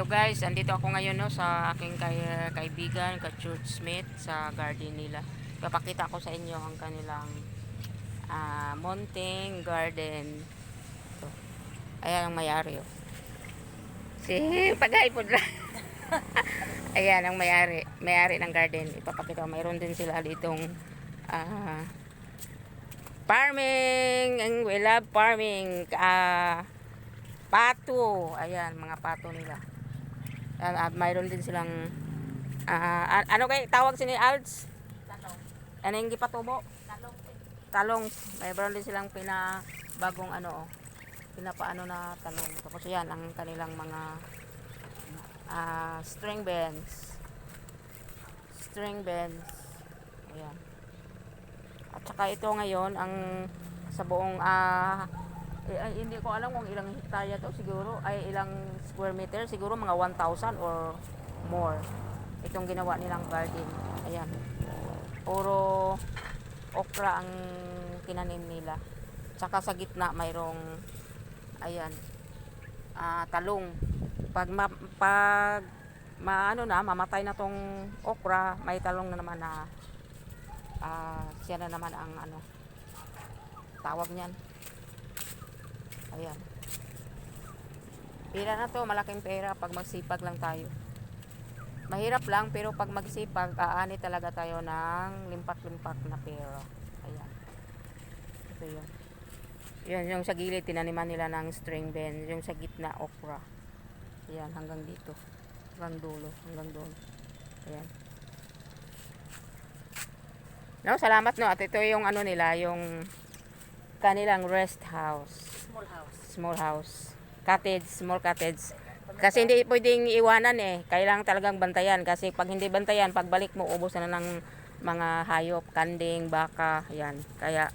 Hello guys, andito ako ngayon no sa aking kay, kaibigan, ka Smith sa garden nila. Papakita ko sa inyo ang kanilang ah, mounting garden. Ito. Ayan ang mayari oh. Si pagay po lang. Ayan ang mayari, mayari ng garden. Ipapakita ko, mayroon din sila ditong ah, farming, we love farming. Ah, pato. Ayan, mga pato nila. At mayroon din silang a- ano kay tawag sini Alds? Talong. Ano yung gipatubo? Talong. Talong. Mayroon din silang pina bagong ano oh. Pinapaano na talong. Tapos yan ang kanilang mga ah, string bands. String bands. Ayan. At saka ito ngayon ang sa buong eh, ay, hindi ko alam kung ilang hektarya to siguro ay ilang square meter siguro mga 1,000 or more. Itong ginawa nilang garden ayan. Puro okra ang tinanim nila. Tsaka sa gitna mayroong ayan ah, talong. Pag ma, pag maano na mamatay na tong okra may talong na naman na ah, siya na naman ang ano tawag niyan Ayan. Pera na to, malaking pera pag magsipag lang tayo. Mahirap lang, pero pag magsipag, aani talaga tayo ng limpak-limpak na pera. Ayan. Ito yun. Yun, yung sa gilid, tinaniman nila ng string bend. Yung sa gitna, okra. Ayan, hanggang dito. Hanggang dulo, hanggang doon. Ayan. No, salamat no. At ito yung ano nila, yung kanilang rest house Small house. small house. Cottage, small cottage. Kasi hindi pwedeng iwanan eh. Kailangan talagang bantayan. Kasi pag hindi bantayan, pagbalik mo, ubos na ng mga hayop, kanding, baka, yan. Kaya,